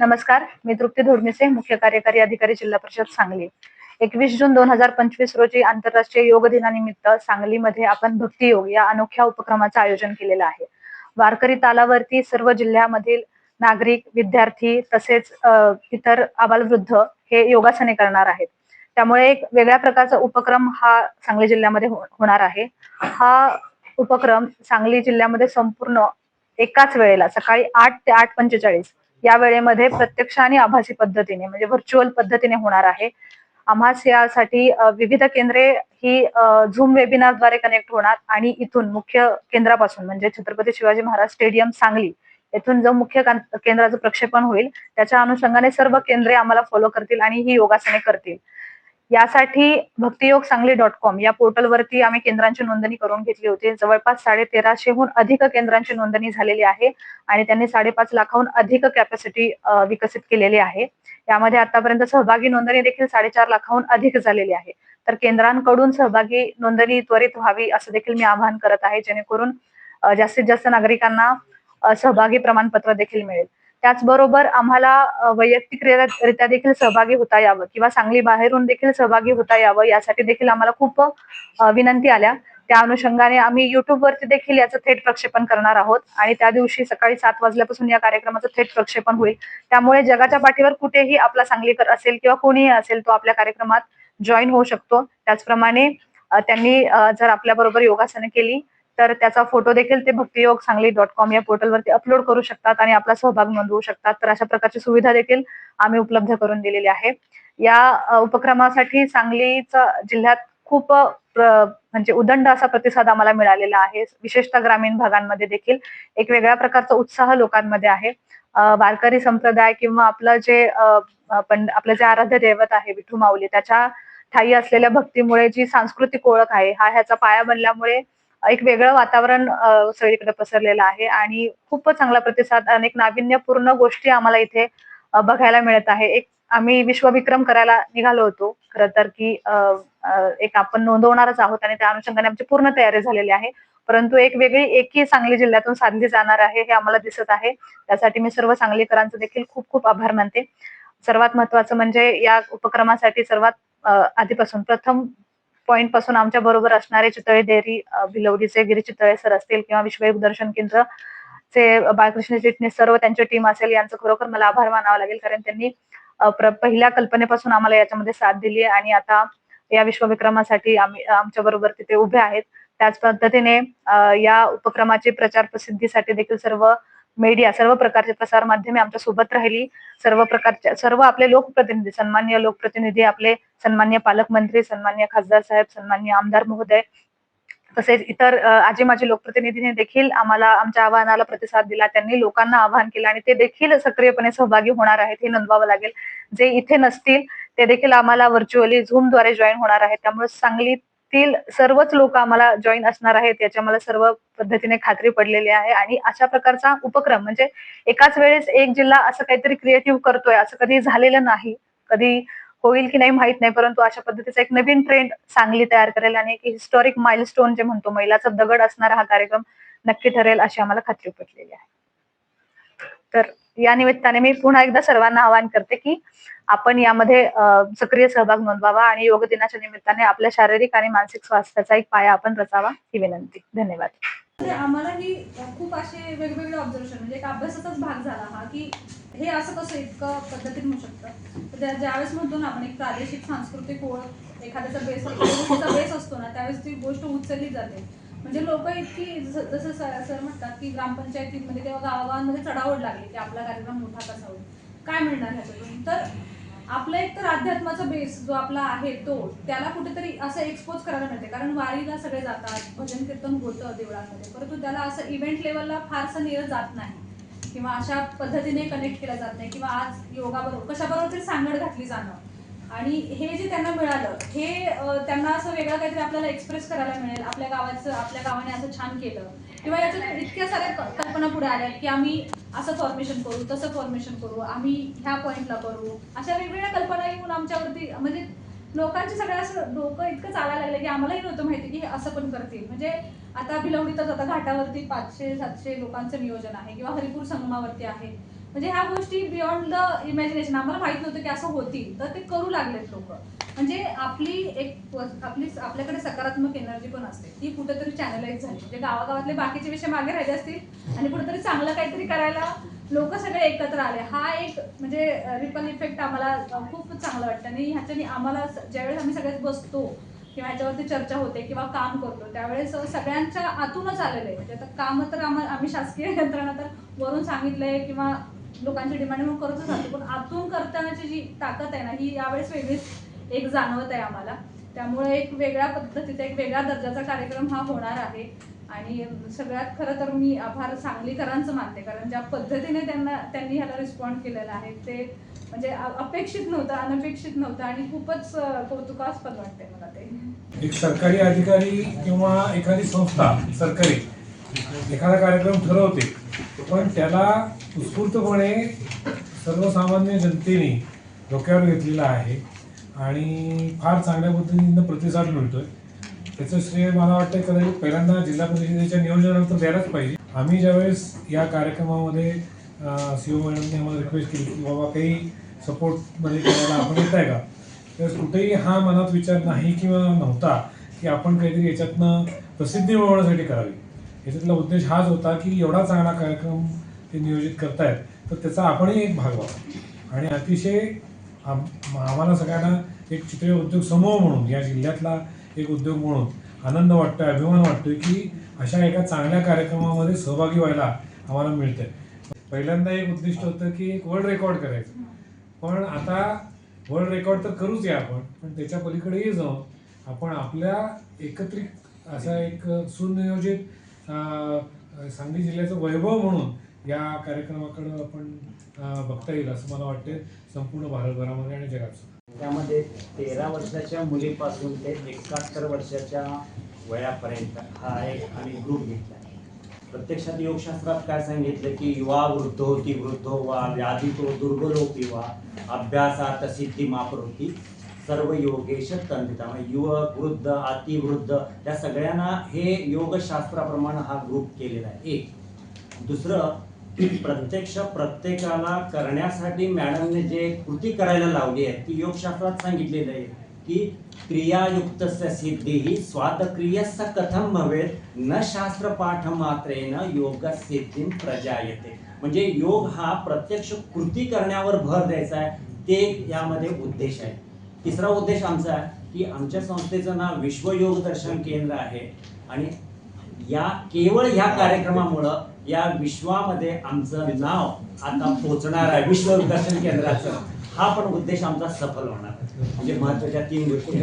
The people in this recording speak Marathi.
नमस्कार मी तृप्ती धोरमिसे मुख्य कार्यकारी अधिकारी जिल्हा परिषद सांगली. एकवीस जून दोन हजार पंचवीस रोजी आंतरराष्ट्रीय योग दिनानिमित्त सांगलीमध्ये आपण भक्ती योग या अनोख्या उपक्रमाचं आयोजन केलेलं आहे. वारकरी तालावरती सर्व जिल्ह्यामधील नागरिक विद्यार्थी तसेच इतर आबालवृद्ध हे योगासने करणार आहेत. त्यामुळे एक वेगळ्या प्रकारचा उपक्रम हा सांगली जिल्ह्यामध्ये हो-, होणार आहे. हा उपक्रम सांगली जिल्ह्यामध्ये संपूर्ण एकाच वेळेला सकाळी आठ ते आठ पंचेचाळीस या वेळेमध्ये प्रत्यक्ष आणि आभासी पद्धतीने म्हणजे व्हर्च्युअल पद्धतीने होणार आहे. आम्हास यासाठी विविध केंद्रे ही झूम वेबिनारद्वारे कनेक्ट होणार आणि इथून मुख्य केंद्रापासून म्हणजे छत्रपती शिवाजी महाराज स्टेडियम सांगली येथून जो मुख्य केंद्राचं प्रक्षेपण होईल त्याच्या अनुषंगाने सर्व केंद्रे आम्हाला फॉलो करतील आणि ही योगासने करतील. यासाठी भक्तियोग सांगली डॉट कॉम या पोर्टलवरती आम्ही केंद्रांची नोंदणी करून घेतली होती. जवळपास साडे तेराशेहून अधिक केंद्रांची नोंदणी झालेली आहे आणि त्यांनी साडेपाच लाखाहून अधिक कॅपॅसिटी विकसित केलेली आहे. यामध्ये आतापर्यंत सहभागी नोंदणी देखील साडेचार लाखाहून अधिक झालेली आहे. तर केंद्रांकडून सहभागी नोंदणी त्वरित व्हावी असं देखील मी आवाहन करत आहे जेणेकरून जास्तीत जास्त नागरिकांना सहभागी प्रमाणपत्र देखील मिळेल. त्याचबरोबर आम्हाला अ, वैयक्तिकरित्या देखील सहभागी होता यावं किंवा सांगली बाहेरून देखील सहभागी होता यावं यासाठी देखील आम्हाला खूप विनंती आल्या. त्या अनुषंगाने आम्ही युट्यूबवरती देखील याचं थेट प्रक्षेपण करणार आहोत आणि त्या दिवशी सकाळी सात वाजल्यापासून या कार्यक्रमाचं थेट प्रक्षेपण होईल. त्यामुळे जगाच्या पाठीवर कुठेही आपला सांगलीकर असेल किंवा कोणीही असेल तो आपल्या कार्यक्रमात जॉईन होऊ शकतो. त्याचप्रमाणे त्यांनी जर आपल्या बरोबर केली तर त्याचा फोटो देखील ते भक्तियोग सांगली डॉट कॉम या पोर्टलवरती अपलोड करू शकतात आणि आपला सहभाग नोंदवू शकतात. तर अशा प्रकारची सुविधा देखील आम्ही उपलब्ध करून दिलेली आहे. या उपक्रमासाठी सांगलीचा जिल्ह्यात खूप म्हणजे उदंड असा प्रतिसाद आम्हाला मिळालेला आहे. विशेषतः ग्रामीण भागांमध्ये देखील एक वेगळ्या प्रकारचा उत्साह लोकांमध्ये आहे. वारकरी संप्रदाय किंवा आपलं जे पण आपलं जे आराध्य दैवत आहे विठू माऊली त्याच्या ठाई असलेल्या भक्तीमुळे जी सांस्कृतिक ओळख आहे हा ह्याचा पाया बनल्यामुळे एक वेगळं वातावरण सगळीकडे पसरलेलं आहे आणि खूपच चांगला प्रतिसाद अनेक नाविन्यपूर्ण गोष्टी आम्हाला इथे बघायला मिळत आहे. एक आम्ही विश्वविक्रम करायला निघालो होतो खर तर की अ, एक आपण नोंदवणारच आहोत आणि त्या अनुषंगाने आमची पूर्ण तयारी झालेली आहे. परंतु एक वेगळी एकी सांगली जिल्ह्यातून साधली जाणार आहे हे आम्हाला दिसत आहे. त्यासाठी मी सर्व सांगलीकरांचं देखील खूप खूप आभार मानते. सर्वात महत्वाचं म्हणजे या उपक्रमासाठी सर्वात आधीपासून प्रथम पॉईंटपासून आमच्या बरोबर असणारे चितळे डेअरी भिलवडीचे गिरी चितळे सर असतील किंवा विश्वयोग दर्शन केंद्र चे बाळकृष्ण चिटणीस सर्व त्यांची टीम असेल यांचं खरोखर मला आभार मानावं लागेल. कारण त्यांनी पहिल्या कल्पनेपासून आम्हाला याच्यामध्ये साथ दिली आणि आता या विश्वविक्रमासाठी आम्ही आमच्या बरोबर तिथे उभे आहेत. त्याच पद्धतीने या उपक्रमाची प्रचार प्रसिद्धीसाठी देखील सर्व मीडिया सर्व प्रकारचे प्रसार माध्यमे आमच्यासोबत राहिली. सर्व प्रकारच्या सर्व आपले लोकप्रतिनिधी सन्मान्य लोकप्रतिनिधी आपले सन्मान्य पालकमंत्री सन्मान्य खासदार साहेब सन्मान्य आमदार महोदय तसेच इतर आजी माजी लोकप्रतिनिधींनी देखील आम्हाला आमच्या आवाहनाला प्रतिसाद दिला. त्यांनी लोकांना आवाहन केलं आणि ते देखील सक्रियपणे सहभागी होणार आहेत हे नोंदवावं लागेल. जे इथे नसतील ते देखील आम्हाला व्हर्च्युअली झूमद्वारे जॉईन होणार आहेत. त्यामुळे तील सर्वच लोक आम्हाला जॉईन असणार आहेत याच्या मला सर्व पद्धतीने खात्री पडलेली आहे. आणि अशा प्रकारचा उपक्रम म्हणजे एकाच वेळेस एक जिल्हा असं काहीतरी क्रिएटिव्ह करतोय असं कधी झालेलं नाही. कधी होईल की नाही माहीत नाही परंतु अशा पद्धतीचा एक नवीन ट्रेंड सांगली तयार करेल आणि एक हिस्टॉरिक माइलस्टोन जे म्हणतो महिलाचा दगड असणारा हा कार्यक्रम नक्की ठरेल अशी आम्हाला खात्री पटलेली आहे. तर या निमित्ताने मी पुन्हा एकदा सर्वांना आवाहन करते की आपण यामध्ये सक्रिय सहभाग नोंदवावा आणि योग दिनाच्या निमित्ताने आपल्या शारीरिक आणि मानसिक स्वास्थ्याचा एक पाया आपण रचावा ही विनंती. धन्यवाद. म्हणजे आम्हाला आम्हालाही खूप असे वेगवेगळे ऑब्झर्वेशन म्हणजे एक अभ्यासाचाच भाग झाला हा की हे असं कसं इतकं पद्धतीने होऊ शकतं? तर ज्यावेळेस म्हणतो ना आपण एक प्रादेशिक सांस्कृतिक ओळख एखाद्याचा बेस बेस असतो ना त्यावेळेस ती गोष्ट उचलली जाते. म्हणजे लोक इतकी जसं जसं सर सर म्हणतात की ग्रामपंचायतीमध्ये किंवा गावागावांमध्ये चढावड लागली की आपला कार्यक्रम मोठा कसा होईल? काय मिळणार ह्याच्यातून? तर आपला एक तर अध्यात्माचा बेस जो आपला आहे तो त्याला कुठेतरी असं एक्सपोज करायला मिळते कारण वारीला सगळे जातात भजन कीर्तन होतं देवळांमध्ये. परंतु त्याला असं इव्हेंट लेवलला फारसं नेलं जात नाही. किंवा अशा पद्धतीने कनेक्ट केलं जात नाही. किंवा आज योगाबरोबर कशाबरोबर तरी सांगड घातली जाणं. आणि हे जे त्यांना मिळालं हे त्यांना असं वेगळं काहीतरी आपल्याला एक्सप्रेस करायला मिळेल आपल्या गावाचं आपल्या गावाने असं छान केलं. किंवा याच्या इतक्या साऱ्या कल्पना पुढे आल्या की आम्ही असं फॉर्मेशन करू तसं फॉर्मेशन करू आम्ही ह्या पॉईंटला करू. अशा वेगवेगळ्या कल्पना येऊन आमच्यावरती म्हणजे लोकांचे सगळं असं डोकं इतकं चालायला लागलं की आम्हालाही नव्हतं माहिती की हे असं पण करतील. म्हणजे आता भिलवडीतच आता घाटावरती पाचशे सातशे लोकांचं नियोजन आहे किंवा हरिपूर संगमावरती आहे. म्हणजे ह्या गोष्टी बियॉन्ड द इमॅजिनेशन आम्हाला माहीत नव्हतं की असं होतील. तर ते करू लागलेत लोक. म्हणजे आपली एक आपली आपल्याकडे सकारात्मक एनर्जी पण असते. ती कुठेतरी चॅनलाइज झाली. म्हणजे गावागावातले बाकीचे विषय मागे राहिले असतील आणि कुठेतरी चांगलं काहीतरी करायला लोक सगळे एकत्र आले. हा एक म्हणजे रिपल इफेक्ट आम्हाला खूप चांगलं वाटतं. आणि ह्याच्याने आम्हाला ज्यावेळेस आम्ही सगळेच बसतो किंवा ह्याच्यावरती चर्चा होते किंवा काम करतो त्यावेळेस सगळ्यांच्या आतूनच आलेलं आहे. म्हणजे आता काम तर आम्हाला आम्ही शासकीय यंत्रणा तर वरून सांगितलंय किंवा लोकांची डिमांड म्हणून करतच राहतो. पण आतून करतानाची जी ताकद आहे ना ही यावेळेस वेगळीच एक जाणवत आहे आम्हाला. त्यामुळे एक वेगळ्या पद्धतीचा एक वेगळ्या दर्जाचा कार्यक्रम हा होणार आहे. आणि सगळ्यात खरं तर मी आभार सांगलीकरांचं मानते. कारण ज्या पद्धतीने त्यांना त्यांनी ह्याला रिस्पॉन्ड केलेलं आहे ते म्हणजे अपेक्षित नव्हतं अनपेक्षित नव्हतं आणि खूपच कौतुकास्पद वाटते मला ते. एक सरकारी अधिकारी किंवा एखादी संस्था सरकारी एखादा कार्यक्रम ठरवते पण त्याला उत्स्फूर्तपणे सर्वसामान्य जनतेने डोक्यावर घेतलेला आहे आणि फार चांगल्या पद्धतीनं प्रतिसाद मिळतोय. त्याचं श्रेय मला वाटतं कदाचित पहिल्यांदा जिल्हा परिषदेच्या नियोजनानंतर द्यायलाच पाहिजे. आम्ही ज्यावेळेस या कार्यक्रमामध्ये सी ओ मॅडमने आम्हाला रिक्वेस्ट केली की बाबा काही सपोर्टमध्ये करायला आपण येत आहे का? तर कुठेही हा मनात विचार नाही किंवा नव्हता की आपण काहीतरी याच्यातनं प्रसिद्धी मिळवण्यासाठी करावी. याच्यातला उद्देश हाच होता की एवढा चांगला कार्यक्रम ते नियोजित करतायत तर त्याचा आपणही एक भाग व्हावा. आणि अतिशय आम आम्हाला सगळ्यांना एक चित्र उद्योग समूह म्हणून या जिल्ह्यातला एक उद्योग म्हणून आनंद वाटतोय अभिमान वाटतोय की अशा एका चांगल्या कार्यक्रमामध्ये सहभागी व्हायला आम्हाला मिळतंय. पहिल्यांदा एक उद्दिष्ट होतं की एक वर्ल्ड रेकॉर्ड करायचं. पण आता वर्ल्ड रेकॉर्ड तर करूच या आपण पण त्याच्या पलीकडेही जाऊन आपण आपल्या एकत्रित असा एक सुनियोजित सांगली जिल्ह्याचं वैभव म्हणून या कार्यक्रमाकडं आपण बघता येईल असं मला वाटते संपूर्ण भारतभरामध्ये आणि जगात सुद्धा. त्यामध्ये तेरा वर्षाच्या मुलीपासून ते एकाहत्तर वर्षाच्या वयापर्यंत हा एक आम्ही ग्रुप घेतला प्रत्यक्षात योगशास्त्रात काय सांगितलं की युवा वृद्ध होती वृद्ध वा व्याधी तो दुर्बलोपी वा अभ्यासात सिद्धी मापरोती सर्व योगेश तंत्रिता म्हणजे युवक वृद्ध अतिवृद्ध त्या सगळ्यांना हे योगशास्त्राप्रमाणे हा ग्रुप केलेला आहे. एक. दुसरं प्रत्यक्ष प्रत्येकाला करण्यासाठी मॅडमने जे कृती करायला लावली आहे ती योगशास्त्रात सांगितलेलं आहे की क्रियायुक्त सिद्धी ही स्वातक्रियस कथम भवेत न शास्त्र पाठ मात्रेन योग सिद्धी प्रजायते. म्हणजे योग हा प्रत्यक्ष कृती करण्यावर भर द्यायचा आहे ते यामध्ये उद्देश आहे. तिसरा उद्देश आमचा आहे की आमच्या संस्थेचं नाव विश्व योग दर्शन केंद्र आहे. आणि या केवळ ह्या कार्यक्रमामुळं या विश्वामध्ये आमचं नाव आता पोचणार आहे विश्व दर्शन केंद्राचं. हा पण उद्देश आमचा सफल होणार. म्हणजे महत्त्वाच्या तीन गोष्टी.